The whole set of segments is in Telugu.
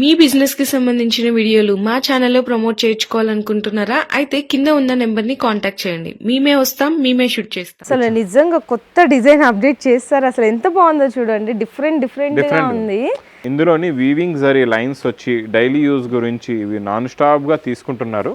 మీ బిజినెస్కి సంబంధించిన వీడియోలు మా ఛానల్లో ప్రమోట్ చేయించుకోవాలనుకుంటున్నారా? అయితే కింద ఉన్న నెంబర్ని కాంటాక్ట్ చేయండి. మేమే వస్తాం మేమే షూట్ చేస్తాం. అసలు నిజంగా కొత్త డిజైన్ అప్డేట్ చేస్తారు. అసలు ఎంత బాగుందో చూడండి. డిఫరెంట్ డిఫరెంట్గా. ఉంది. ఇందులోని వీవింగ్ జరీ లైన్స్ వచ్చి డైలీ యూజ్ గురించి ఇవి నాన్ స్టాప్గా తీసుకుంటున్నారు.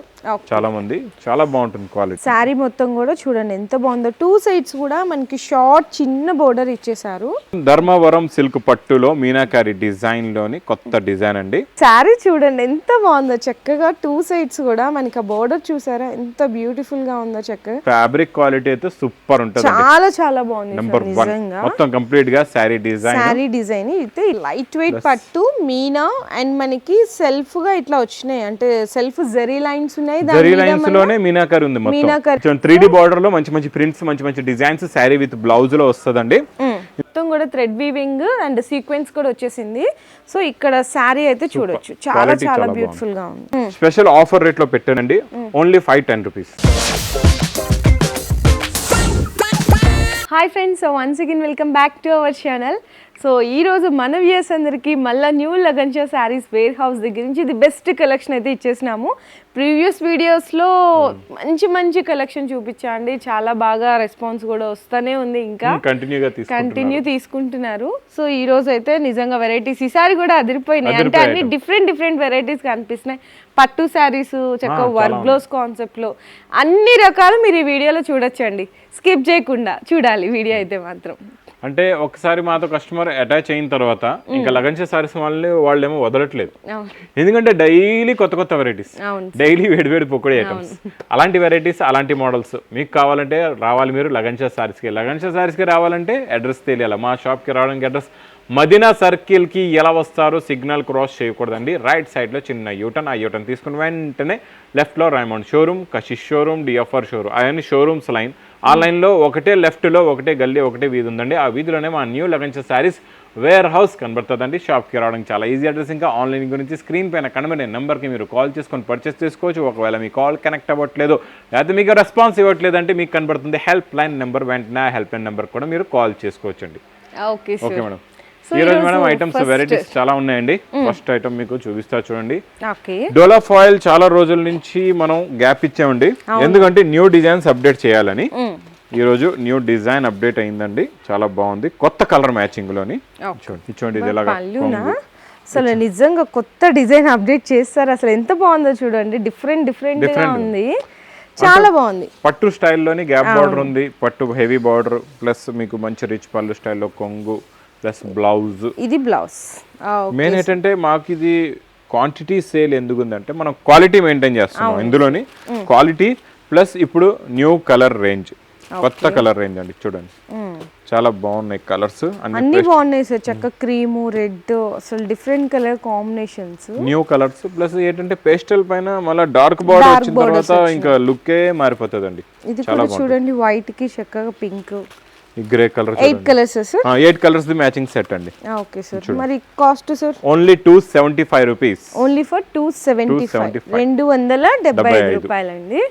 చాలా మంది చాలా బాగుంటుంది క్వాలిటీ శారీ మొత్తం కూడా చూడండి ఎంత బాగుందో. టూ సైడ్స్ కూడా మనకి షార్ట్ చిన్న బోర్డర్ ఇచ్చేసారు ధర్మవరం సిల్క్ పట్టులో మీనాకారి డిజైన్లోని కొత్త డిజైన్ అండి. శారీ చూడండి ఎంత బాగుందో. చక్కగా టూ సైడ్స్ కూడా మనకి ఆ బోర్డర్ చూసారా? ఎంత బ్యూటిఫుల్గా ఉందో చక్కగా. ఫ్యాబ్రిక్ క్వాలిటీ అయితే సూపర్ ఉంటుంది చాలా చాలా బాగుంది నెంబర్ వన్ మొత్తం కంప్లీట్గా శారీ డిజైన్ శారీ డిజైన్ అయితే లైట్ వెయిట్ పట్టు మీనా అండ్ మనకి సెల్ఫ్గా ఇట్లా వచ్చినాయి. అంటే సెల్ఫ్ జెరీ లైన్స్ ఉన్నాయి. జరీ లైన్స్లోనే మీనాకారి ఉంది మీనాకారి. మొత్తం త్రీ డి బార్డర్లో మంచి మంచి ప్రింట్స్ మంచి మంచి డిజైన్స్ శారీ విత్ బ్లౌజ్లో వస్తుందండి. మొత్తం కూడా థ్రెడ్ వీవింగ్ అండ్ సీక్వెన్స్ కూడా వచ్చేసింది. సో ఇక్కడ శారీ అయితే చూడొచ్చు. చాలా చాలా బ్యూటిఫుల్గా ఉంది. స్పెషల్ ఆఫర్ రేట్లో పెట్టానండి. Only five ten rupees hi friends once again welcome back to our channel so ఈ రోజు మన వ్యూయర్స్ అందరికీ మళ్ళీ new Lagansha saris warehouse దగ్గర నుంచి ఇది బెస్ట్ కలెక్షన్ అయితే ఇచ్చేసినాము. ప్రీవియస్ వీడియోస్లో మంచి మంచి కలెక్షన్ చూపించా అండి చాలా బాగా రెస్పాన్స్ కూడా వస్తూనే ఉంది ఇంకా. కంటిన్యూగా తీసుకుంటున్నారు. కంటిన్యూ తీసుకుంటున్నారు. సో ఈ రోజు అయితే నిజంగా వెరైటీస్ ఈసారి కూడా అదిరిపోయినాయి. అంటే అన్ని డిఫరెంట్ డిఫరెంట్ వెరైటీస్ కనిపిస్తున్నాయి. పట్టు శారీస్ చక్కగా చాలా వర్క్ బ్లౌజ్ కాన్సెప్ట్లో అన్ని రకాలు మీరు ఈ వీడియోలో చూడొచ్చండి. స్కిప్ చేయకుండా చూడాలి. వీడియో అయితే మాత్రం. అంటే ఒకసారి మాతో కస్టమర్ అటాచ్ అయిన తర్వాత ఇంకా లగన్ష సారీస్ వాళ్ళని వాళ్ళేమో వదలట్లేదు. ఎందుకంటే డైలీ కొత్త కొత్త వెరైటీస్ డైలీ వేడి వేడి పొక్కడి ఐటమ్స్. అలాంటి వెరైటీస్ అలాంటి మోడల్స్ మీకు కావాలంటే రావాలి మీరు లగన్షా సారీస్కి. లగన్షా సారీస్కి రావాలంటే అడ్రస్ తెలియాలి. మా షాప్కి రావడానికి అడ్రస్ మదీనా సర్కిల్కి ఎలా వస్తారో సిగ్నల్ క్రాస్ చేయకూడదండి. రైట్ సైడ్లో చిన్న యూటర్న్ ఆ యూటర్న్ తీసుకుని వెంటనే లెఫ్ట్లో Raymond showroom Kashish showroom DFR showroom అవన్నీ షోరూమ్స్ లైన్. ఆ లైన్లో ఒకటే లెఫ్ట్లో ఒకటే గల్లీ ఒకటే వీధి ఉందండి. ఆ వీధిలోనే మా new Lagansha saris warehouse కనబడుతుందండి. షాప్కి రావడానికి చాలా ఈజీ అడ్రస్. ఇంకా ఆన్లైన్ గురించి స్క్రీన్ పైన కనబడే నెంబర్కి మీరు కాల్ చేసుకొని పర్చేస్ చేసుకోవచ్చు. ఒకవేళ మీ కాల్ కనెక్ట్ అవ్వట్లేదు లేకపోతే మీకు రెస్పాన్స్ ఇవ్వట్లేదు అంటే మీకు కనబడుతుంది హెల్ప్ లైన్ నెంబర్ వెంటనే హెల్ప్ లైన్ నెంబర్ కూడా మీరు కాల్ చేసుకోవచ్చు అండి ఓకే ఓకే మేడం ఈ రోజు మేడం ఐటమ్స్ వెరైటీస్ చాలా ఉన్నాయండి. ఫస్ట్ ఐటమ్ మీకు చూపిస్తా చూడండి. డోలా ఫాయిల్ చాలా రోజుల నుంచి మనం గ్యాప్ ఇచ్చామండి. ఎందుకంటే న్యూ డిజైన్స్ అప్డేట్ చేయాలని. ఈ రోజు న్యూ డిజైన్ అప్డేట్ అయిందండి. చాలా బాగుంది. కొత్త కలర్ మ్యాచింగ్లోని. చూడండి చూడండి ఇది ఎలాగా అసలు నిజంగా కొత్త డిజైన్ అప్డేట్ చేస్తారు. అసలు ఎంత బాగుందో చూడండి. డిఫరెంట్ డిఫరెంట్గా Different. ఉంది. చాలా బాగుంది. పట్టు స్టైల్లోని గ్యాప్ బార్డర్ ఉంది. పట్టు హెవీ బార్డర్ ప్లస్ మీకు మంచి రిచ్ పళ్ళు స్టైల్లో కొంగు ప్లస్ బ్లౌజ్ ఇది బ్లౌజ్ మెయిన్ ఏంటంటే మాకు ఇది క్వాంటిటీ సేల్ ఎందుకు ఉందంటే మనం క్వాలిటీ మెయింటైన్ చేస్తున్నాం ఇందులోని క్వాలిటీ ప్లస్ ఇప్పుడు న్యూ కలర్ రేంజ్ కొత్త కలర్ రేంజ్ అండి చూడండి. చాలా బాగున్నాయి కలర్స్ అన్ని బాగున్నాయి సార్. చక్క క్రీము రెడ్ అసలు different colour combinations new colours plus ఏంటంటే పేస్టల్ పైన మళ్ళీ డార్క్ బార్డర్ వచ్చిన తర్వాత ఇంకా లుక్కే మారిపోతుంది అండి ఇది కూడా చూడండి వైట్కి చక్కగా pink grey colour eight colours sir eight colours the matching set అండి. ఓకే సార్ మరి cost sir only two seventy five rupees only for two seventy five 275. రెండు వందల డెబ్బై ఐదు. రూపాయలండి.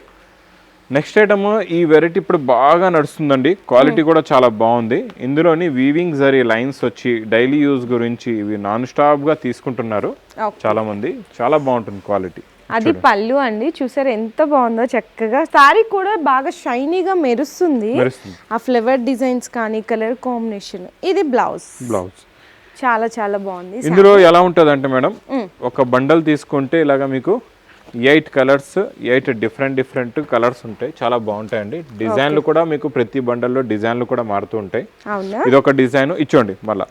నెక్స్ట్ ఐటమ్ ఈ వెరైటీ ఇప్పుడు బాగా నడుస్తుందండి. క్వాలిటీ కూడా చాలా బాగుంది. ఇందులోని వీవింగ్ జరీ లైన్స్ వచ్చి డైలీ యూజ్ గురించి ఇవి నాన్ స్టాప్గా తీసుకుంటున్నారు. చాలా మంది. చాలా బాగుంటుంది క్వాలిటీ అది పళ్ళు అండి. చూసారు ఎంత బాగుందో చక్కగా. సారీ కూడా బాగా షైనీగా మెరుస్తుంది. ఆ ఫ్లవర్ డిజైన్స్ కానీ కలర్ కాంబినేషన్. ఇది బ్లౌజ్. బ్లౌజ్. చాలా చాలా బాగుంది. ఇందులో ఎలా ఉంటుంది అంటే మేడం ఒక బండల్ తీసుకుంటే ఇలాగా మీకు eight colours eight different different colours ఉంటాయి. చాలా బాగుంటాయండి. డిజైన్లు కూడా మీకు ప్రతి బండల్లో డిజైన్లు కూడా మారుతూ ఉంటాయి. ఇది ఒక డిజైన్. ఇచ్చోండి మళ్ళా.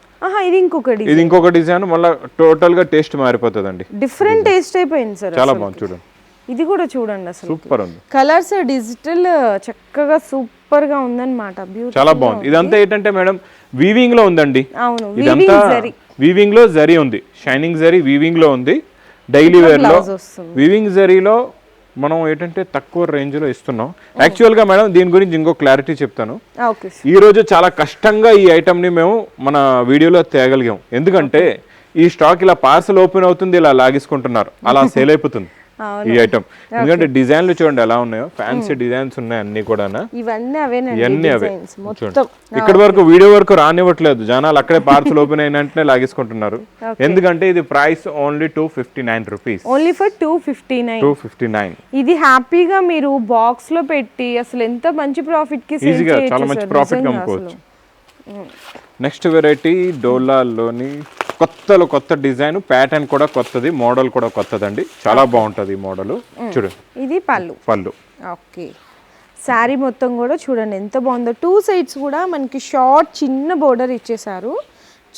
ఇది ఇంకొకటి ఇది ఇంకొక డిజైన్. మళ్ళీ టోటల్గా టేస్ట్ మారిపోతుందండి. డిఫరెంట్ టేస్ట్ అయిపోయింది సార్ చాలా బాగుంది. చూడండి. ఇది కూడా చూడండి అసలు సూపర్ ఉంది. కలర్స్ డిజిటల్ చక్కగా సూపర్గా ఉందన్నమాట చాలా బాగుంది. ఇదంతా ఏంటంటే మేడం వీవింగ్లో ఉందండి. అవును ఇదంతా వీవింగ్ జరీ. వీవింగ్లో జరీ ఉంది. షైనింగ్ జరీ వీవింగ్లో ఉంది. డైలీ వేర్లో బ్లౌజ్ వస్తుంది. వీవింగ్ జరీలో మనం ఏంటంటే తక్కువ రేంజ్లో ఇస్తున్నాం. యాక్చువల్గా మేడం దీని గురించి ఇంకో క్లారిటీ చెప్తాను. ఈ రోజు చాలా కష్టంగా ఈ ఐటమ్ని మేము మన వీడియోలో తేగలిగాం. ఎందుకంటే ఈ స్టాక్ ఇలా పార్సల్ ఓపెన్ అవుతుంది ఇలా లాగేసుకుంటున్నారు. అలా సేల్ అయిపోతుంది. ఈ ఐటమ్ ఎందుకంటే డిజైన్లు చూడండి ఎలా ఉన్నాయో. ఫ్యాన్సీ డిజైన్స్ ఉన్నాయి అన్ని కూడా ఇవన్నీ అవే చూడండి. ఇక్కడ వరకు వీడియో వరకు రానివ్వట్లేదు. జనాలు అక్కడే పార్సల్ ఓపెన్ అయిన వెంటనే లాగేసుకుంటున్నారు. ఎందుకంటే ఇది price only two fifty nine rupees only for two fifty nine two fifty nine ఇది హ్యాపీగా మీరు బాక్స్లో పెట్టి అసలు ఎంత మంచి ప్రాఫిట్కి ఈజీగా చాలా మంచి ప్రాఫిట్ అసలు. నెక్స్ట్ వెరైటీ డోలాలోని కొత్తలో కొత్త డిజైన్ ప్యాటర్న్ కూడా కొత్తది మోడల్ కూడా కొత్తదండి. చాలా బాగుంటది ఈ మోడల్. చూడండి ఇది పళ్ళు. పళ్ళు. ఓకే. శారీ మొత్తం కూడా చూడండి ఎంత బాగుందో. టూ సైడ్స్ కూడా మనకి షార్ట్ చిన్న బోర్డర్ ఇచ్చేసారు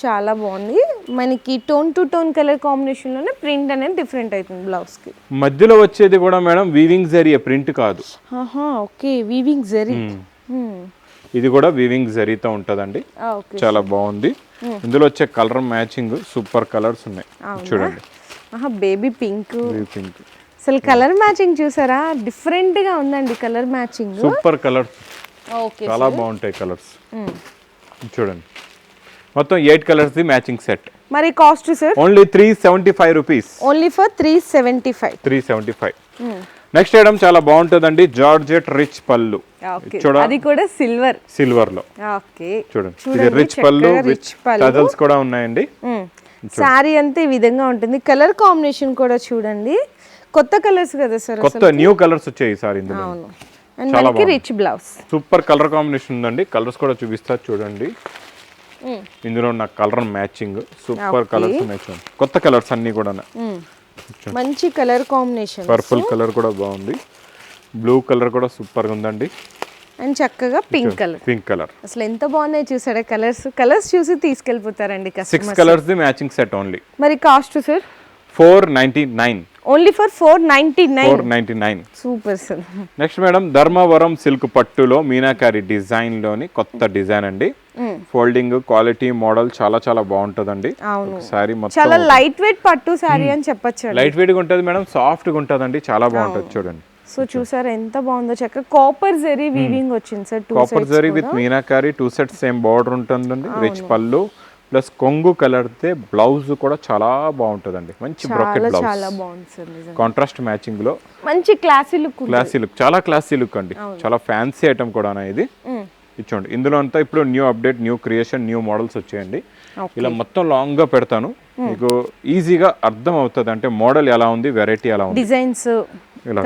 చాలా బాగుంది. మనకి టోన్ టు టోన్ కలర్ కాంబినేషన్లోనే ప్రింట్ అనేది డిఫరెంట్ అవుతుంది బ్లౌజ్కి. మధ్యలో వచ్చేది కూడా మేడం వీవింగ్ జరీ ప్రింట్ కాదు. ఓకే. వీవింగ్ జరీ. ఇది కూడా వీవింగ్ జరీతో ఉంటదండి. ఓకే. చాలా బాగుంది. ఇందులో వచ్చే కలర్ మ్యాచింగ్ సూపర్ కలర్స్ ఉన్నాయి. చూడండి. ఆహా బేబీ పింక్ పింక్ అసలు కలర్ మ్యాచింగ్ చూసారా? డిఫరెంట్గా ఉందండి కలర్ మ్యాచింగ్. సూపర్ కలర్స్ చాలా బాగుంటాయి కలర్స్. చూడండి. మొత్తం eight colours the matching set. మరి cost sir only three seventy five rupees only for three seventy five three seventy five next item చాలా బాగుంటుందండి జార్జెట్ రిచ్ పళ్ళు. అది కూడా సిల్వర్. సిల్వర్లో చూడండి ఇది రిచ్ పళ్ళు పళ్ళు. టజల్స్ కూడా ఉన్నాయండి. శారీ అంతా ఈ విధంగా ఉంటుంది. కలర్ కాంబినేషన్ కూడా చూడండి. కొత్త కలర్స్ కదా సార్ కొత్త న్యూ కలర్స్ వచ్చాయి ఈసారి ఇందులో. మనకి rich blouse super colour combination ఉందండి. కలర్స్ కూడా చూపిస్తా చూడండి. ఇందులో ఉన్న కలర్ మ్యాచింగ్ సూపర్ కలర్స్ ఉన్నాయి చూడండి. కొత్త కలర్స్ అన్ని కూడా మంచి కలర్ కాంబినేషన్. పర్పుల్ కలర్ కూడా బాగుంది. బ్లూ కలర్ కూడా సూపర్గా ఉందండి. అండ్ చక్కగా పింక్ కలర్ పింక్ కలర్ అసలు ఎంత బాగున్నాయి చూసారా? కలర్స్ కలర్స్ చూసి తీసుకెళ్ళిపోతారండి six colours the matching set only మరి cost sir four ninety nine only for four ninety nine four ninety nine super sir next madam Dharmavaram silk పట్టులో మీనాకారి డిజైన్లోని కొత్త డిజైన్ అండి. ఫోల్డింగ్ క్వాలిటీ మోడల్ చాలా చాలా బాగుంటదండి. సారీ మొత్తం చాలా లైట్ వెయిట్ పట్టు శారీ అని చెప్పొచ్చు లైట్ వెయిట్గా ఉంటుంది మేడం సాఫ్ట్గా ఉంటదండి చాలా బాగుంటది చూడండి. సో చూసారా ఎంత బాగుందో. చక్కగా కాపర్ జరీ వీవింగ్ వచ్చింది sir copper zari with meenakari two set same border ఉంటుందండి రిచ్ పళ్ళు ప్లస్ కొంగు కలర్ తే బ్లౌజ్ కూడా చాలా బాగుంటుందండి. మంచి బ్రొకెట్ బ్లౌజ్ చాలా బాగుంది సార్ నిజంగా. కాంట్రాస్ట్ మ్యాచింగ్లో మంచి క్లాసీ లుక్ క్లాసీ లుక్ చాలా క్లాసీ లుక్ అండి. చాలా ఫ్యాన్సీ ఐటమ్ కూడా ఇది. ఇచ్చోండి ఇందులో అంతా ఇప్పుడు new update new creation new models వచ్చాయండి. ఇలా మొత్తం లాంగ్గా పెడతాను. మీకు ఈజీగా అర్థం అవుతుంది అంటే మోడల్ ఎలా ఉంది వెరైటీ ఎలా ఉంది? డిజైన్స్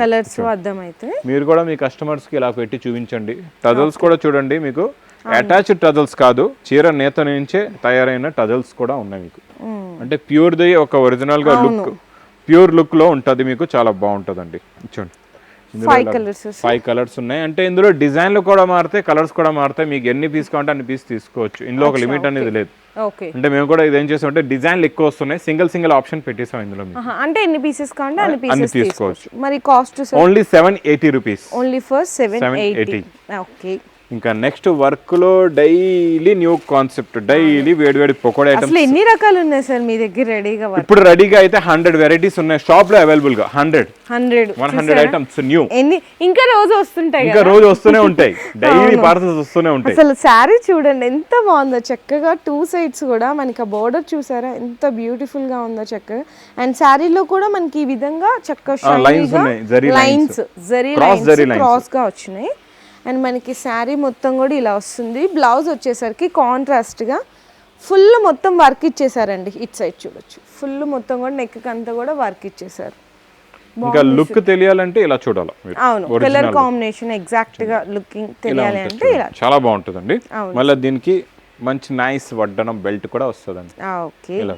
కలర్స్ అర్థమైతే. మీరు కూడా మీ కస్టమర్స్కి ఇలా పెట్టి చూపించండి. టజల్స్ కూడా చూడండి మీకు. అటాచ్డ్ టజల్స్ కాదు. చీర నేత నుంచే తయారైన టజల్స్ కూడా ఉన్నాయి మీకు. అంటే ప్యూర్ ది ఒక ఒరిజినల్గా లుక్ ప్యూర్ లుక్లో ఉంటది మీకు చాలా బాగుంటదండి. చూడండి ఫైవ్ కలర్స్ ఫైవ్ కలర్స్ ఉన్నాయి. అంటే ఇందులో డిజైన్లు కూడా మారుతాయి కలర్స్ కూడా మారుతాయి. మీకు ఎన్ని పీస్ కావాలంటే అన్ని పీస్ తీసుకోవచ్చు. ఇందులో ఒక లిమిట్ అనేది లేదు. అంటే మేము కూడా ఇది ఏం చేసామంటే డిజైన్లు ఎక్కువ వస్తున్నాయి. సింగిల్ సింగిల్ ఆప్షన్ పెట్టేసాం ఇందులో అంటే ఎన్ని పీసెస్ కావాలంటే అన్ని పీసెస్ తీసుకోవచ్చు. మరి cost only seven eighty rupees only for seven 780. Eighty okay ఇంకా నెక్స్ట్ వర్క్లో డైలీ న్యూ కాన్సెప్ట్ డైలీ వేడి వేడి పకోడా ఐటమ్స్. అసలు ఎన్ని రకాలు ఉన్నాయి సార్ మీ దగ్గర రెడీగా ఇప్పుడు రెడీగా అయితే హండ్రెడ్ వెరైటీస్ ఉన్నాయి. షాప్లో అవైలబుల్గా hundred. Hundred. One hundred items new. ఎన్ని? ఇంకా రోజు వస్తుంటాయి ఇంకా రోజు వస్తూనే ఉంటాయి. డైలీ పార్సల్స్ వస్తూనే ఉంటాయి. అసలు శారీ చూడండి ఎంత బాగుందో. చక్కగా టూ సైడ్స్ కూడా మనకి ఆ బోర్డర్ చూసారా? ఎంత బ్యూటిఫుల్గా ఉందో చక్కగా. అండ్ శారీలో కూడా మనకి ఈ విధంగా చక్కగా lines ఉన్నాయి, జరీ లైన్స్. జరీ లైన్స్. క్రాస్గా వచ్చినాయి. అండ్ మనకి శారీ మొత్తం కూడా ఇలా వస్తుంది. బ్లౌజ్ వచ్చేసరికి కాంట్రాస్ట్గా ఫుల్ మొత్తం వర్క్ ఇచ్చేసారండి. ఇట్ సైడ్ చూడొచ్చు. ఫుల్ మొత్తం కూడా నెక్ అంతా కూడా వర్క్ ఇచ్చేసారు. ఇంకా లుక్ తెలియాలంటే ఇలా చూడాలి అవును. కలర్ కాంబినేషన్ ఎగ్జాక్ట్గా లుకింగ్ తెలియాలి అంటే ఇలా. చాలా బాగుంటుందండి. మళ్ళీ దీనికి మంచి నైస్ వడ్డనం బెల్ట్ కూడా వస్తుందండి. ఓకే. ఇలా.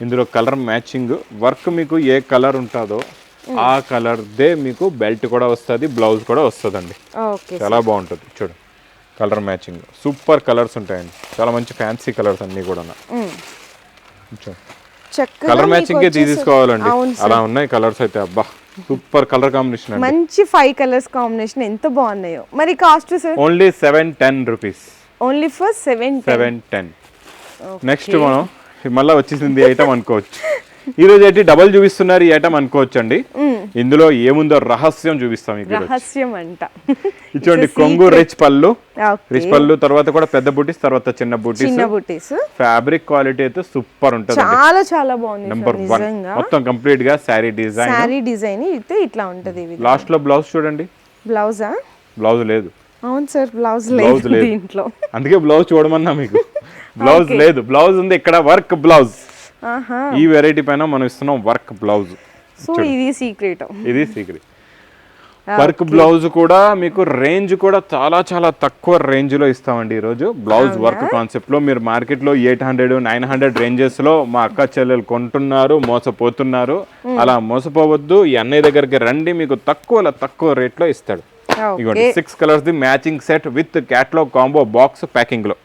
ఇందులో కలర్ మ్యాచింగ్ వర్క్ మీకు ఏ కలర్ ఉంటుందో ఆ కలర్ దే మీకు బెల్ట్ కూడా వస్తుంది బ్లౌజ్ కూడా వస్తుందండి. చాలా బాగుంటుంది చూడండి కలర్ మ్యాచింగ్. సూపర్ కలర్స్ ఉంటాయండి. చాలా మంచి ఫ్యాన్సీ కలర్స్ అన్ని కూడా కలర్ మ్యాచింగ్ తీసుకోవాలండి. అలా ఉన్నాయి కలర్స్ అయితే అబ్బా. సూపర్ కలర్ కాంబినేషన్ మంచి ఫైవ్ కలర్స్ కాంబినేషన్ ఎంత బాగున్నాయో. మరి cost only seven ten rupees. Only for seven seven ten. Next మనం మళ్ళీ వచ్చేసింది ఐటమ్ అనుకోవచ్చు. ఈ రోజు అయితే డబల్ చూపిస్తున్నారు ఈ ఐటమ్ అనుకోవచ్చు అండి ఇందులో ఏముందో రహస్యం చూపిస్తాం. రహస్యం అంట. ఇచ్చోండి కొంగు రిచ్ పళ్ళు. రిచ్ పళ్ళు తర్వాత కూడా పెద్ద బూటీస్ తర్వాత చిన్న బూటీస్. చిన్న బుటీస్. ఫ్యాబ్రిక్ క్వాలిటీ అయితే సూపర్ ఉంటుంది చాలా చాలా బాగుంది నెంబర్ వన్ మొత్తం కంప్లీట్గా శారీ డిజైన్ శారీ డిజైన్ అయితే ఇట్లా ఉంటది ఇది లాస్ట్లో బ్లౌజ్ చూడండి. బ్లౌజా బ్లౌజ్ లేదు. అవును సార్ బ్లౌజ్ బ్లౌజ్ లేదు. దీంట్లో. అందుకే బ్లౌజ్ చూడమన్నా మీకు. బ్లౌజ్ లేదు. బ్లౌజ్ ఉంది. ఇక్కడ వర్క్ బ్లౌజ్ ఈ వెరైటీ పైన మనం ఇస్తున్నాం వర్క్ బ్లౌజ్ సో ఇది సీక్రెట్ ఇది సీక్రెట్ వర్క్ బ్లౌజ్ కూడా మీకు రేంజ్ కూడా చాలా చాలా తక్కువ రేంజ్లో ఇస్తామండి ఈరోజు. బ్లౌజ్ వర్క్ కాన్సెప్ట్లో మీరు మార్కెట్లో ఎయిట్ హండ్రెడ్ నైన్ హండ్రెడ్ రేంజెస్లో మా అక్క చెల్లెలు కొంటున్నారు మోసపోతున్నారు. అలా మోసపోవద్దు. ఈ అన్నయ్య దగ్గరికి రండి మీకు తక్కువ తక్కువ రేట్లో ఇస్తాడు. ఇదిగోండి six colours the matching set with catalogue combo box ప్యాకింగ్లో.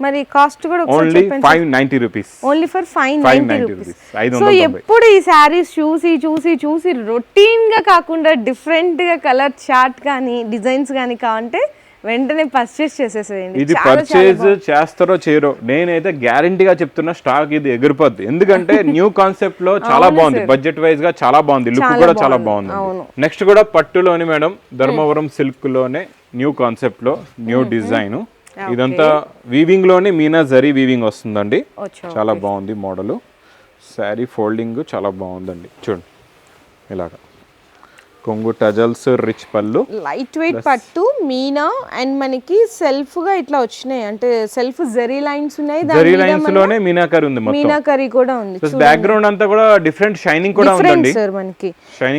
మరి కాస్ట్ కూడా only five ninety rupees only for five 590 ninety rupees so. ఎప్పుడు ఈ శారీస్ చూసి చూసి చూసి రొటీన్గా కాకుండా డిఫరెంట్గా కలర్ చార్ట్ కానీ డిజైన్స్ కానీ కావాలంటే వెంటనే పర్చేస్ చేసేసేయండి. ఇది పర్చేజ్ చేస్తారో చేయరో నేనైతే గ్యారంటీగా చెప్తున్నా స్టాక్ ఇది ఎగిరిపోద్ది. ఎందుకంటే న్యూ కాన్సెప్ట్లో చాలా బాగుంది. బడ్జెట్ వైజ్గా చాలా బాగుంది. లుక్ కూడా చాలా బాగుంది. నెక్స్ట్ కూడా పట్టులోని మేడం ధర్మవరం సిల్క్లోనే న్యూ కాన్సెప్ట్లో న్యూ డిజైన్ ఇదంతా వీవింగ్లోనే మీనా జరీ వీవింగ్ వస్తుందండి. చాలా బాగుంది మోడల్. శారీ ఫోల్డింగ్ చాలా బాగుందండి. చూడండి. ఇలాగా. కొంగు టజల్స్ రిచ్ పళ్ళు. లైట్ వెయిట్ పట్టు మీనా అండ్ మనకి సెల్ఫ్గా ఇట్లా వచ్చినాయి. అంటే సెల్ఫ్ జరీ లైన్స్ ఉన్నాయి జరీ లైన్స్లోనే మీనాకరి ఉంది మొత్తం. మీనాకరీ కూడా ఉంది బ్యాక్గ్రౌండ్ అంతా కూడా డిఫరెంట్ షైనింగ్ కూడా ఉందండి. సార్ మనకి.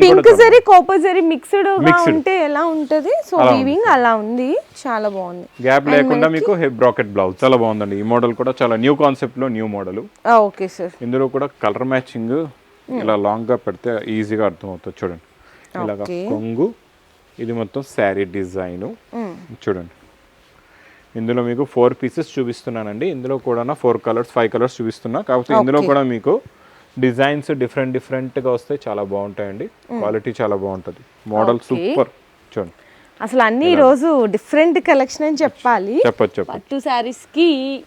పింక్ జరీ కాపర్ జరీ మిక్స్డ్గా ఉంటే ఎలా ఉంటది? సో వీవింగ్ అలా ఉంది చాలా బాగుంది. గ్యాప్ లేకుండా మీకు బ్రాకెట్ బ్లౌజ్ చాలా బాగుందండి. ఈ మోడల్ కూడా చాలా న్యూ కాన్సెప్ట్లో న్యూ మోడల్ ఓకే సార్ ఇందులో కూడా కలర్ మ్యాచింగ్ ఇలా లాంగ్గా పెడితే ఈజీగా అర్థమవుతుంది చూడండి. ఇలాగా కొంగు. ఇది మొత్తం శారీ డిజైన్. చూడండి. ఇందులో మీకు ఫోర్ పీసెస్ చూపిస్తున్నానండి. ఇందులో కూడా ఫోర్ కలర్స్ ఫైవ్ కలర్స్ చూపిస్తున్నా. కాకపోతే ఇందులో కూడా మీకు డిజైన్స్ డిఫరెంట్ డిఫరెంట్గా వస్తాయి. చాలా బాగుంటాయండి. క్వాలిటీ చాలా బాగుంటుంది. Model super. చూడండి. అసలు అన్ని రోజు డిఫరెంట్ కలెక్షన్ అని చెప్పాలి. చెప్పొచ్చు చెప్పచ్చు. పట్టు శారీస్కి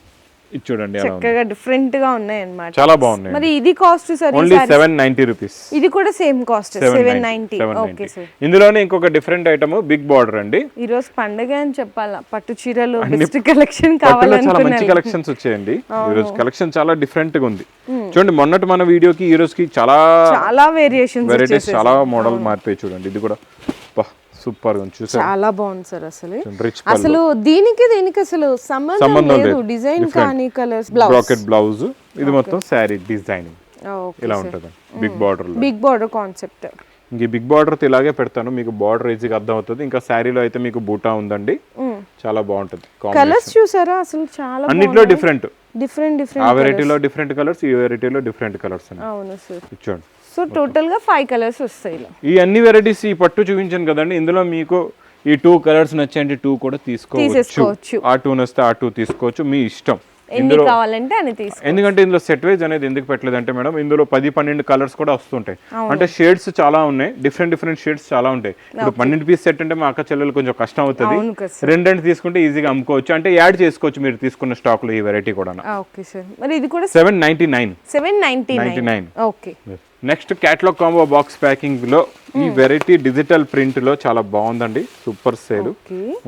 ఇది చూడండి చక్కగా డిఫరెంట్గా ఉన్నాయి అన్నమాట చాలా బాగున్నాయి. మరి ఇది cost sir only seven ninety rupees ఇది కూడా same cost seven ninety seven okay ninety sir ఇందులోనే ఇంకొక డిఫరెంట్ ఐటమ్ బిగ్ బార్డర్ అండి. ఈ రోజు పండగ అని చెప్పాలా? పట్టు చీరలు బెస్ట్ కలెక్షన్ పట్టులో చాలా మంచి కావాలనుకున్నాను. కలెక్షన్స్ వచ్చాయండి. ఈ రోజు కలెక్షన్ చాలా డిఫరెంట్గా ఉంది. చూడండి మొన్నటి మన వీడియోకి ఈ రోజుకి చాలా చాలా వేరియేషన్స్ వెరైటీస్ చాలా మోడల్ మారిపోయి చూడండి. ఇది కూడా సూపర్ చాలా బాగుంది సార్ అసలు. అసలు దీనికి దీనికి అసలు సంబంధం లేదు. డిజైన్. కానీ కలర్స్ బ్లౌజ్ బ్రాకెట్ బ్లౌజ్ ఇది మొత్తం శారీ డిజైనింగ్ ఇలా ఉంటుంది big border big border concept ఇంక బిగ్ బార్డర్ ఇలాగే పెడతాను. మీకు బార్డర్ ఈజీగా అర్థం అవుతుంది ఇంకా శారీలో అయితే మీకు బూటా ఉందండి. చాలా బాగుంటుంది కలర్స్ చూసారా? అసలు చాలా అన్నిట్లో డిఫరెంట్ డిఫరెంట్ ఆ డిఫరెంట్ వెరైటీలో డిఫరెంట్ కలర్స్ ఈ వెరైటీలో డిఫరెంట్ కలర్స్ అవును సార్ చూడండి. సో టోటల్గా ఫైవ్ కలర్స్ వస్తాయి ఇలా. ఈ అన్ని వెరైటీస్ ఈ పట్టు చూపించాను కదండి. ఇందులో మీకు ఈ టూ కలర్స్ నచ్చేయండి టూ కూడా తీసుకోవచ్చు. ఆ టూ నస్తే ఆ టూ తీసుకోవచ్చు. మీ ఇష్టం. ఎన్ని కావాలంటే అని తీసుకో ఎందుకంటే ఇందులో సెట్ వైజ్ అనేది ఎందుకు పెట్టలేదంటే మేడం ఇందులో పది పన్నెండు కలర్స్ కూడా వస్తుంటాయి. అంటే షేడ్స్ చాలా ఉన్నాయి. డిఫరెంట్ డిఫరెంట్ షేడ్స్ చాలా ఉంటాయి. ఇప్పుడు పన్నెండు పీస్ సెట్ అంటే మా అక్క చెల్లెలు కొంచెం కష్టం అవుతుంది. రెండు రెండు తీసుకుంటే ఈజీగా అమ్ముకోవచ్చు. అంటే యాడ్ చేసుకోవచ్చు మీరు తీసుకున్న స్టాక్లో ఈ వెరైటీ కూడా ఓకే సార్. మరి ఇది కూడా seven ninety nine seven ninety ninety nine nine okay next catalogue combo box ప్యాకింగ్లో ఈ వెరైటీ డిజిటల్ ప్రింట్లో చాలా బాగుందండి. సూపర్ సేల్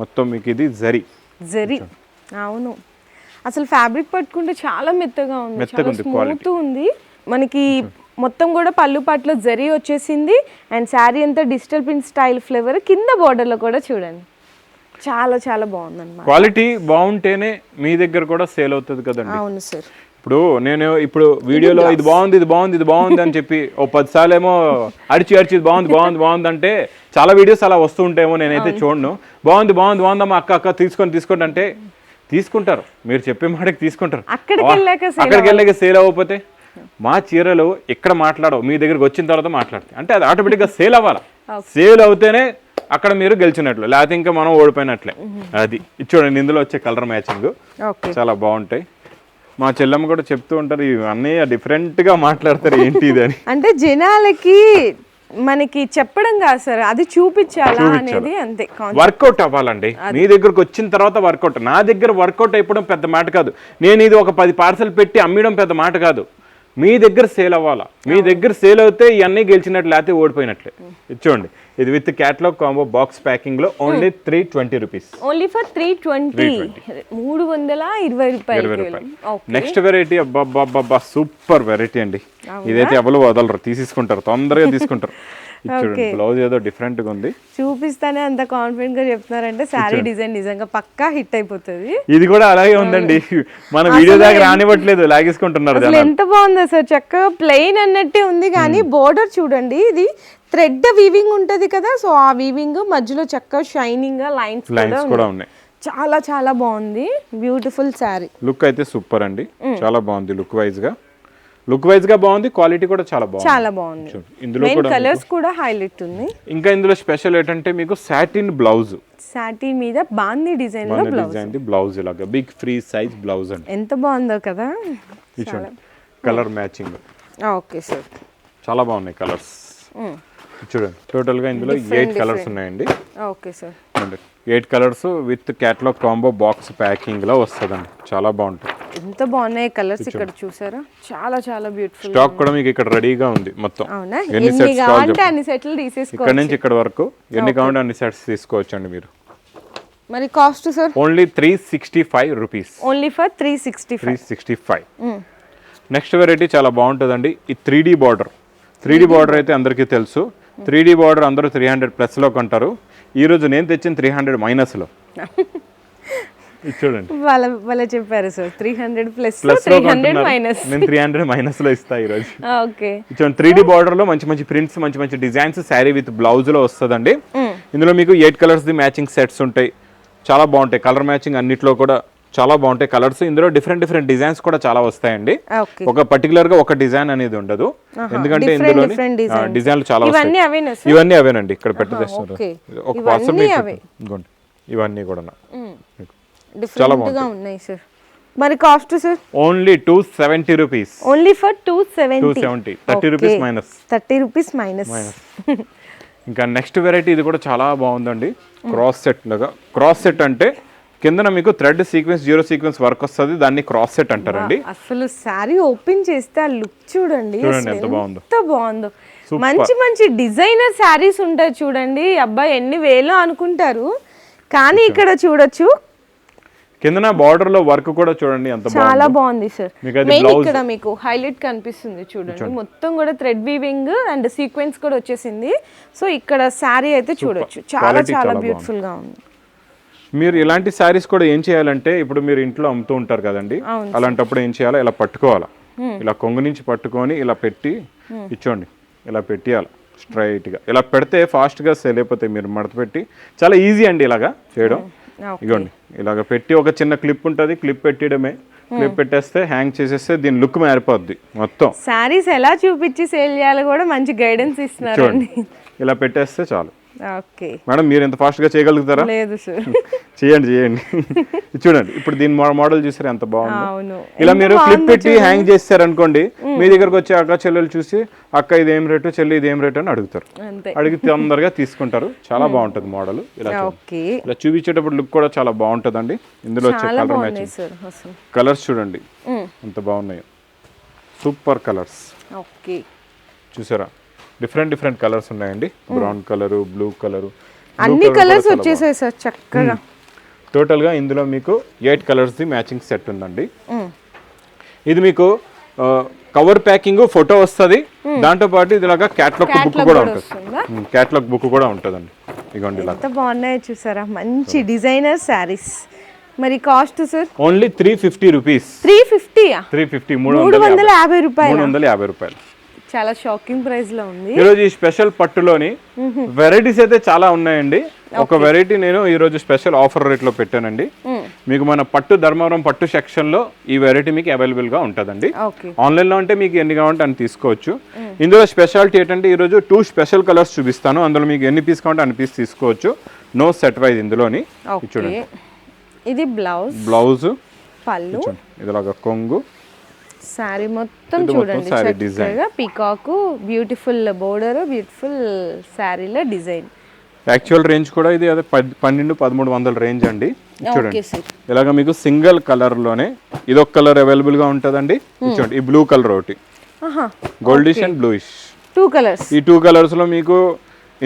మొత్తం మీకు ఇది జరీ జరీ అవును. అసలు ఫ్యాబ్రిక్ పట్టుకుంటే చాలా మెత్తగా ఉంది. మెత్తగా ఉంది, మనకి మొత్తం కూడా పళ్ళు పట్లో జరీ వచ్చేసింది. అండ్ శారీ అంతా డిజిటల్ ప్రింట్ స్టైల్ ఫ్లేవర్ కింద border లో కూడా చూడండి. చాలా చాలా బాగుంది అనమాట క్వాలిటీ బాగుంటేనే మీ దగ్గర కూడా సేల్ అవుతుంది కదండి. అవును సార్ ఇప్పుడు నేను ఇప్పుడు వీడియోలో ఇది బాగుంది ఇది బాగుంది ఇది బాగుంది అని చెప్పి ఓ పది సార్లు ఏమో అడిచి అడిచి ఇది బాగుంది బాగుంది బాగుంది అంటే చాలా వీడియోస్ అలా వస్తూ ఉంటాయేమో నేనైతే చూడను. బాగుంది బాగుంది బాగుందమ్మా అక్క అక్క తీసుకొని తీసుకోండి అంటే తీసుకుంటారు. మీరు చెప్పే మాటకి తీసుకుంటారు. అక్కడికి వెళ్ళాక సేల్ అవ్వకపోతే మా చీరలు ఇక్కడ మాట్లాడవు? మీ దగ్గరికి వచ్చిన తర్వాత మాట్లాడతాయి. అంటే అది ఆటోమేటిక్గా సేల్ అవ్వాలి? సేల్ అవుతేనే అక్కడ మీరు గెలిచినట్లు. లేకపోతే ఇంకా మనం ఓడిపోయినట్లే. అది. చూడండి ఇందులో వచ్చే కలర్ మ్యాచింగ్ చాలా బాగుంటాయి. మా చెల్లెమ్మ కూడా చెప్తూ ఉంటారు ఇవన్నీ డిఫరెంట్గా మాట్లాడతారు ఏంటి అని. అంటే జనాలకి మనకి చెప్పడం కాదు సార్ అది చూపించాలా అనేది అంతే వర్కౌట్ అవ్వాలండి. మీ దగ్గరకు వచ్చిన తర్వాత వర్కౌట్ నా దగ్గర వర్కౌట్ అయిపోవడం పెద్ద మాట కాదు. నేను ఇది ఒక పది పార్సల్ పెట్టి అమ్మడం పెద్ద మాట కాదు. మీ దగ్గర సేల్ అవ్వాలా? మీ దగ్గర సేల్ అవుతే ఇవన్నీ గెలిచినట్లు లేకపోతే ఓడిపోయినట్లే. చూడండి ఇది with catalogue combo box ప్యాకింగ్లో only three twenty rupees only for three twenty మూడు వందల ఇరవై రూపాయలు నెక్స్ట్ వెరైటీ అబ్బా సూపర్ వెరైటీ అండి. ఇదైతే ఎవరు వదలరు తీసేసుకుంటారు తొందరగా తీసుకుంటారు. చూడండి బ్లౌజ్ ఏదో డిఫరెంట్గా ఉంది. చూపిస్తానే అంత కాన్ఫిడెంట్గా చెప్తున్నారంటే శారీ డిజైన్ నిజంగా పక్కా హిట్ అయిపోతుంది. ఇది కూడా అలాగే ఉందండి. మన వీడియో దాకా రానివ్వట్లేదు లాగేసుకుంటున్నారు ఎంత బాగుందో సార్ చక్కగా ప్లెయిన్ అన్నట్టే ఉంది కానీ బోర్డర్ చూడండి ఇది థ్రెడ్ వీవింగ్ ఉంటది కదా సో ఆ వీవింగ్ మధ్యలో చక్కగా షైనింగ్గా లైన్స్ లైన్స్ కూడా ఉన్నాయి. చాలా చాలా బాగుంది. బ్యూటిఫుల్ శారీ. లుక్ అయితే సూపర్ అండి. చాలా బాగుంది లుక్ వైజ్గా. లుక్ వైజ్గా బాగుంది క్వాలిటీ కూడా చాలా బాగుంది. చాలా బాగుంది. ఇందులో కూడా కలర్స్ కూడా హైలైట్ ఉంది. ఇంకా ఇందులో స్పెషల్ ఏంటంటే మీకు సాటిన్ బ్లౌజ్ సాటిన్ మీద బాందీ డిజైన్లో బ్లౌజ్ డిజైన్ బ్లౌజ్ ఇలాగా. బిగ్ ఫ్రీ సైజ్ బ్లౌజ్ అండి. ఎంత బాగుందో కదా. చూడండి కలర్ మ్యాచింగ్ ఓకే సార్. చాలా బాగున్నాయి కలర్స్ చూడండి టోటల్గా ఇందులో ఎయిట్ కలర్స్ ఉన్నాయండి. Okay sir. Eight colours with catalogue combo box ప్యాకింగ్లో వస్తుందండి. చాలా బాగుంటుంది ఎంత బాగున్నాయి కలర్స్ ఇక్కడ చూసారా? చాలా చాలా బ్యూటిఫుల్ స్టాక్ కూడా మీకు ఇక్కడ రెడీగా ఉంది మొత్తం. ఎన్ని సెట్స్ కావాలంటే అన్ని సెట్లు ఇక్కడ నుంచి ఇక్కడ వరకు ఎన్ని కావాలంటే అన్ని సెట్స్ తీసుకోవచ్చండి మీరు. మరి cost sir only three sixty five rupees only for three sixty three sixty five next variety చాలా బాగుంటుందండి. ఈ three D border three D border అయితే అందరికీ తెలుసు. త్రీ డీ బార్డర్ అందరూ త్రీ హండ్రెడ్ ప్లస్లో కొంటారు ఈ రోజు నేను తెచ్చిన త్రీ హండ్రెడ్ మైనస్లో చూడండి. వాళ్ళ వాళ్ళ చెప్పారు sir three hundred plus plus three hundred minus నేను త్రీ హండ్రెడ్ మైనస్లో ఇస్తా ఈ రోజు ఓకే చూడండి త్రీ డి బార్డర్లో మంచి మంచి ప్రింట్స్ మంచి మంచి డిజైన్స్ శారీ విత్ బ్లౌజ్లో వస్తుందండి. ఇందులో మీకు eight colours the matching sets ఉంటాయి. చాలా బాగుంటాయి. కలర్ మ్యాచింగ్ అన్నిట్లో కూడా చాలా బాగుంటాయి కలర్స్. ఇందులో డిఫరెంట్ డిఫరెంట్ డిజైన్స్ కూడా చాలా వస్తాయండి. ఒక పర్టికులర్గా ఒక డిజైన్ అనేది ఉండదు. ఎందుకంటే ఇందులో. డిజైన్లు చాలా ఇవన్నీ వస్తాయి. ఇవన్నీ అవేనండి ఇక్కడ పెట్టేస్తున్నారు. ఒక ఇదిగోండి. ఇవన్నీ కూడా ఉన్నాయి సార్ మరి cost sir only two seventy rupees only for two seventy thirty rupees minus thirty rupees minus ఇంకా నెక్స్ట్ వెరైటీ ఇది కూడా చాలా బాగుందండి. క్రాస్ సెట్ లాగా. క్రాస్ సెట్ అంటే కిందన మీకు thread sequence zero sequence work వస్తుంది దాన్ని క్రాస్ సెట్ అంటారండి. అసలు శారీ ఓపెన్ చేస్తే ఆ లుక్ చూడండి ఎంత బాగుందో. ఎంత బాగుందో. మంచి మంచి డిజైనర్ శారీస్ ఉంటాయి చూడండి అబ్బాయి ఎన్ని వేలు అనుకుంటారు. కానీ ఇక్కడ చూడొచ్చు. కిందన బార్డర్లో వర్క్ కూడా చూడండి ఎంత చాలా బాగుంది. సార్ మెయిన్ ఇక్కడ మీకు హైలైట్ కనిపిస్తుంది చూడండి. మొత్తం కూడా థ్రెడ్ వీవింగ్ అండ్ సీక్వెన్స్ కూడా వచ్చేసింది. సో ఇక్కడ శారీ అయితే చూడొచ్చు. చాలా చాలా బ్యూటిఫుల్గా ఉంది. మీరు ఇలాంటి శారీస్ కూడా ఏం చేయాలంటే ఇప్పుడు మీరు ఇంట్లో అమ్ముతూ ఉంటారు కదండి అలాంటప్పుడు ఏం చేయాలి? ఇలా పట్టుకోవాలా? ఇలా కొంగు నుంచి పట్టుకొని ఇలా పెట్టి ఇచ్చోండి. ఇలా పెట్టేయాలి? స్ట్రైట్గా ఇలా పెడితే ఫాస్ట్గా సేల్ అయిపోతాయి మీరు మడత పెట్టి చాలా ఈజీ అండి ఇలాగా చేయడం. ఇగోండి. ఇలాగ పెట్టి ఒక చిన్న క్లిప్ ఉంటుంది క్లిప్ పెట్టడమే క్లిప్ పెట్టేస్తే హ్యాంగ్ చేసేస్తే దీని లుక్ మారిపోద్ది మొత్తం. శారీస్ ఎలా చూపించి సేల్ చేయాలో కూడా మంచి గైడెన్స్ ఇస్తున్నారండి. చూడండి ఇలా పెట్టేస్తే చాలు. ఓకే. మేడం మీరు ఎంత ఫాస్ట్గా చేయగలుగుతారా? లేదు సార్ చేయండి చేయండి. చూడండి ఇప్పుడు దీని మోడల్ చూసారు ఎంత బాగుంది? ఇలా మీరు క్లిప్ పెట్టి హ్యాంగ్ చేస్తారు అనుకోండి మీ దగ్గరకు వచ్చి అక్క చెల్లెలు చూసి అక్క ఇది ఏం రేటు? చెల్లి ఇది ఏం రేటు? అని అడుగుతారు. అడిగి తొందరగా తీసుకుంటారు. చాలా బాగుంటుంది మోడల్ ఇలా ఇలా చూపించేటప్పుడు లుక్ కూడా చాలా బాగుంటుందండి. ఇందులో వచ్చే కలర్ మ్యాచింగ్ కలర్స్ చూడండి. ఎంత బాగున్నాయో. Super colours okay. చూసారా? డిఫరెంట్ డిఫరెంట్ కలర్స్ ఉన్నాయండి. బ్రౌన్ కలరు బ్లూ కలరు అన్ని కలర్స్ వచ్చేసాయి సార్ చక్కగా. టోటల్గా ఇందులో మీకు ఎయిట్ కలర్స్ది మ్యాచింగ్ సెట్ ఉందండి. మ్మ్. ఇది మీకు కవర్ ప్యాకింగ్ ఫోటో వస్తుంది. దాంతో పాటు ఇది ఇలాగా క్యాట్లాగ్ బుక్ కూడా ఉంటుంది? క్యాట్లాగ్ బుక్ కూడా ఉంటుందండి. ఇగోండి ఎంత బాగున్నాయో చూసారా? మంచి డిజైనర్ శారీస్. మరి cost sir? Only three fifty rupees three ఫిఫ్టీయా three fifty మూడు వందల యాభై రూపాయలు? మూడు వందల యాభై రూపాయలు. చాలా షాకింగ్ ప్రైస్లో ఉంది. ఈరోజు ఈ స్పెషల్ పట్టులోని వెరైటీస్ అయితే చాలా ఉన్నాయండి. ఒక వెరైటీ నేను ఈరోజు స్పెషల్ ఆఫర్ రేట్లో పెట్టానండి. మీకు మన పట్టు ధర్మవరం పట్టు సెక్షన్లో ఈ వెరైటీ మీకు అవైలబుల్గా ఉంటుందండి. ఆన్లైన్లో అంటే మీకు ఎన్ని కావాలంటే అని తీసుకోవచ్చు. ఇందులో స్పెషాలిటీ ఏంటంటే ఈరోజు టూ స్పెషల్ కలర్స్ చూపిస్తాను. అందులో మీకు ఎన్ని పీస్ కావాలంటే అన్ని పీస్ తీసుకోవచ్చు. నో సెట్ వైజ్ ఇందులోని. చూడండి. ఇది బ్లౌజ్ బ్లౌజ్ పళ్ళు. ఇదిలాగా కొంగు. శారీ మొత్తం చూడండి. చక్కగా పీకాక్ బ్యూటిఫుల్ బోర్డర్ బ్యూటిఫుల్ శారీలో డిజైన్. యాక్చువల్ రేంజ్ కూడా ఇది అదే పన్నెండు పదమూడు వందల రేంజ్ అండి. చూడండి. సార్ ఇలాగ మీకు సింగిల్ కలర్లోనే ఇదొక కలర్ అవైలబుల్గా ఉంటుందండి. ఇది చూడండి ఈ బ్లూ కలర్ ఒకటి. Goldish and bluish two colours ఈ టూ కలర్స్లో మీకు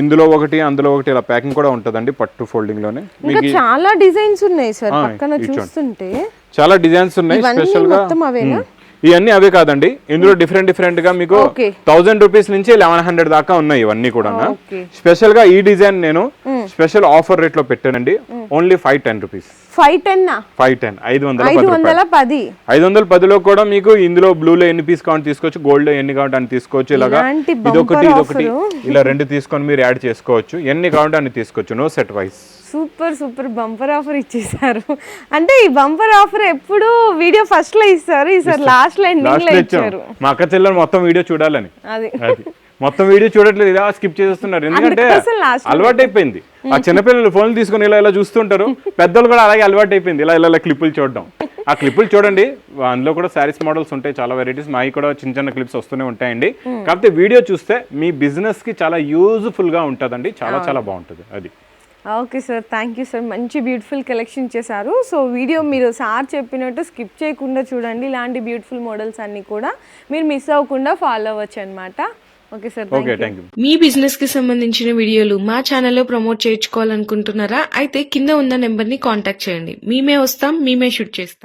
ఇందులో ఒకటి అందులో ఒకటి ఇలా ప్యాకింగ్ కూడా ఉంటుందండి పట్టు ఫోల్డింగ్లోనే. చాలా డిజైన్స్ ఉన్నాయి సార్ పక్కన. చూస్తుంటే చాలా డిజైన్స్ ఉన్నాయి స్పెషల్గా. ఇవన్నీ అవే కాదండి. ఇందులో డిఫరెంట్ డిఫరెంట్గా మీకు. థౌసండ్ రూపీస్ నుంచి లెవెన్ హండ్రెడ్ దాకా ఉన్నాయి ఇవన్నీ కూడా. స్పెషల్గా ఈ డిజైన్ నేను స్పెషల్ ఆఫర్ రేట్లో పెట్టానండి. Only five ten rupees five ten five ten ఐదు వందల పది ఐదు వందల పదిలో కూడా మీకు ఇందులో బ్లూలో ఎన్ని పీస్ కావాలి తీసుకోవచ్చు గోల్డ్లో ఎన్ని కావాలంటే అన్ని తీసుకోవచ్చు ఇలాగా ఇదొకటి ఇదొకటి. ఇలా రెండు తీసుకొని మీరు యాడ్ చేసుకోవచ్చు. ఎన్ని కావాలంటే అన్ని తీసుకోవచ్చు no set wise super super bumper offer ఇచ్చేసారు అంటే ఈ బంపర్ ఆఫర్ ఎప్పుడు వీడియో ఫస్ట్లో ఇస్తారు ఈసారి లాస్ట్లో ఎండింగ్ లాస్ట్లో లో ఇచ్చాం. ఇచ్చారు మా అక్క చెల్లెలు మొత్తం వీడియో చూడాలని. అది. అది. మొత్తం వీడియో చూడట్లేదు ఇలా స్కిప్ చేసేస్తున్నారు. ఎందుకంటే అలవాటు అయిపోయింది. ఆ చిన్నపిల్లలు ఫోన్లు తీసుకొని ఇలా ఇలా చూస్తుంటారు. పెద్దలు కూడా అలాగే అలవాటు అయిపోయింది. ఇలా ఇలా ఇలా క్లిప్పులు చూడడం. ఆ క్లిప్పులు చూడండి. అందులో కూడా శారీస్ మోడల్స్ ఉంటాయి చాలా వెరైటీస్ మావి కూడా చిన్న చిన్న క్లిప్స్ వస్తూనే ఉంటాయండి. కాకపోతే వీడియో చూస్తే మీ బిజినెస్కి చాలా యూజ్ఫుల్గా ఉంటుందండి. చాలా చాలా బాగుంటుంది. అది. Okay sir thank you sir. మంచి బ్యూటిఫుల్ కలెక్షన్ చేశారు. సో వీడియో మీరు సార్ చెప్పినట్టు స్కిప్ చేయకుండా చూడండి. ఇలాంటి బ్యూటిఫుల్ మోడల్స్ అన్ని కూడా మీరు మిస్ అవ్వకుండా ఫాలో అవ్వచ్చు అనమాట okay sir okay thank you మీ బిజినెస్కి సంబంధించిన వీడియోలు మా ఛానల్లో ప్రమోట్ చేయించుకోవాలనుకుంటున్నారా? అయితే కింద ఉన్న నెంబర్ని కాంటాక్ట్ చేయండి. మేమే వస్తాం మేమే షూట్ చేస్తాం.